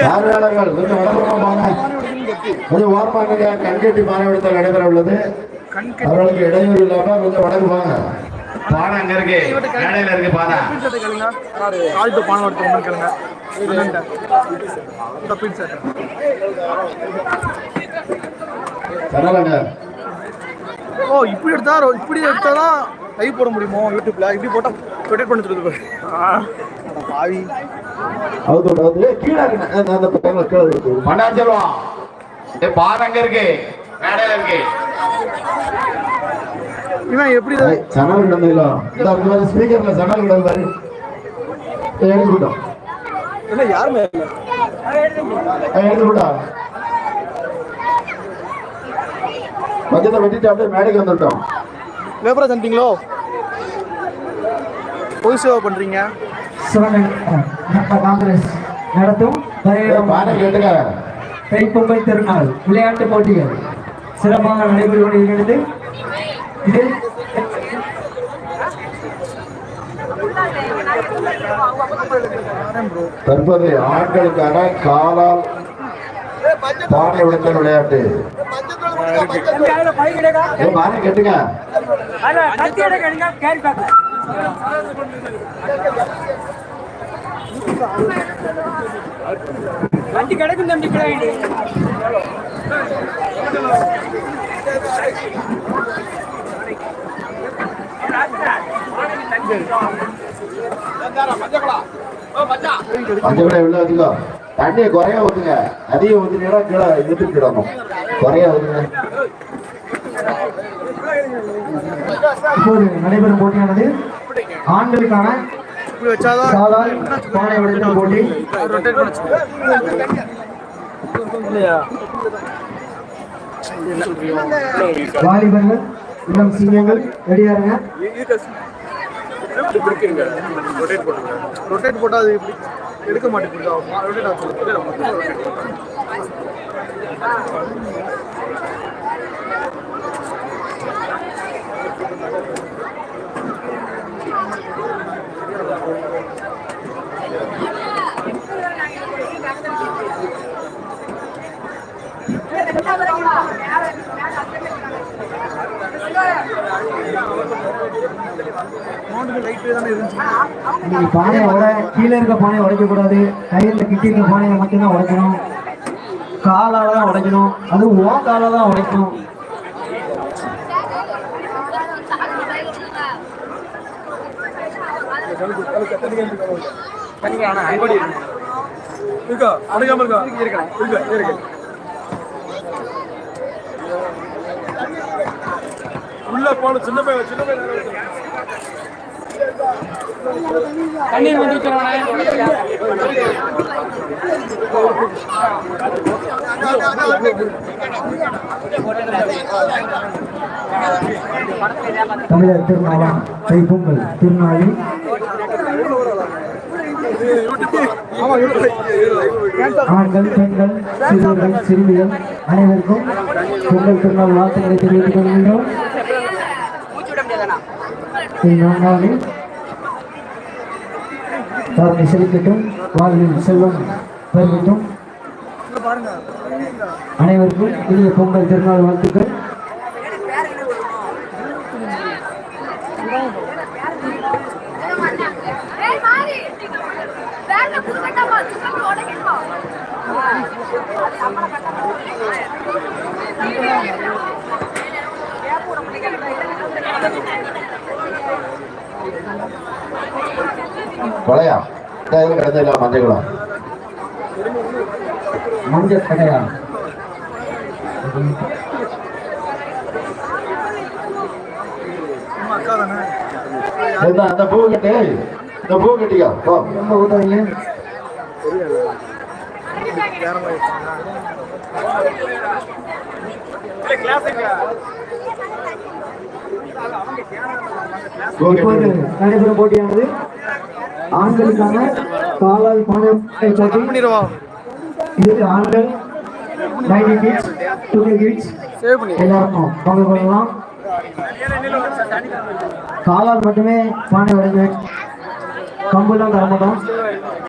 பார்வையாளர்கள் கொஞ்சம் வாங்க கொஞ்சம் ஓரமாக கண்கட்டி மாணவர்கள் நடைபெற உள்ளது. அவர்களுக்கு இடையூறு இல்லாம கொஞ்சம் வாங்க பானை அங்க இருக்கு. மேடையில இருக்கு பானை. கால்ட்டு பானை செட் சரவங்க ஓ இப்படி எடுத்தா இப்படி எடுத்தா தான் லைவ் போட முடியுமோ? யூடியூப்ல. இப்படி போட்டா ரொட்டேட் பண்ணி பாவி. ஏய், கீழே இருக்கு. அந்த அந்த பக்கத்துல கீழே இருக்கு. மேடையில இருக்கு. இவன் எப்படி சணல் கிடந்தீங்களா இந்த அந்த மாதிரி ஸ்பீக்கர்ல சணல் கிடந்து பாரு. யாருமே இல்லை வெட்டிட்டு அப்படியே மேடைக்கு வந்துட்டோம். லேபரா தந்துட்டீங்களோ? பொய் சேவை பண்றீங்க? சிவகங்கை காங்கிரஸ் நடத்தும். தைப்பொங்கல் திருநாள் விளையாட்டு போட்டிகள். சிறப்பாக நடைபெற்று கொண்டிருக்கிறது இதில் தற்போது ஆண்களுக்கான காலால் பானை உடைத்தல் விளையாட்டு. பானை கேட்டுங்க அஞ்சு கூட உள்ள வச்சுக்கோ தண்ணியை குறைய ஊத்துங்க. அதிகம் ஊத்துனீங்கன்னா கீழே இழுத்துட்டு கிடணும் குறைய ஊத்துங்க. இப்போது நடைபெறும் போட்டியானது ஆண்களுக்கான சாலால் பானை உடைத்தல் போட்டி. ரொட்டேட் வாலிபர்கள் இளம் சிங்கங்கள் ரெடியாருங்க. ரொட்டேட் போட்டா அது இப்படி எடுக்க மாட்டேங்குது. ரொட்டேட் இன்னைக்கு பானையை உட கீழே இருக்க பானையை உடைக்கக்கூடாது. கையில் கிட்டி இருக்க பானையை மட்டும்தான் உடைக்கணும். காலால் தான் உடைக்கணும். அது ஓ தான் உடைக்கணும். அடங்காம இருக்கா. உள்ள போன சின்ன பையன் சின்ன பையன். தண்ணீர் வந்து தமிழர் திருநாளாம் தைப்பொங்கல் திருநாளில் ஆண்கள் பெண்கள் சிறுவர்கள் சிறுமிகள் அனைவருக்கும் பொங்கல் திருநாள் வாழ்த்துக்களை தெரிவித்துக் கொள்கின்றோம். தாரணை செலுத்தட்டும் வாழ்வில் செல்வம் பெருகட்டும் அனைவருக்கும் இனிய பொங்கல் திருநாள் வாழ்த்துக்கள். ஏய் மாறி கொலையா இந்த இதுல கிடந்தில்ல மஞ்சள் குளம் கடையா? அம்மா அந்த பூ கட்டு? இந்த பூ ரொம்ப இப்போது நடைபெறும் போட்டியானது ஆண்களுக்கான காலால் பானை போட்டி. இது ஆண்கள் நைன்டி கிட்ஸ் டூ கிட்ஸ் எல்லாருக்கும் பங்கு கொள்ளலாம். காலால் மட்டுமே பானை உடைங்க கம்புலாம் தர மாட்டோம்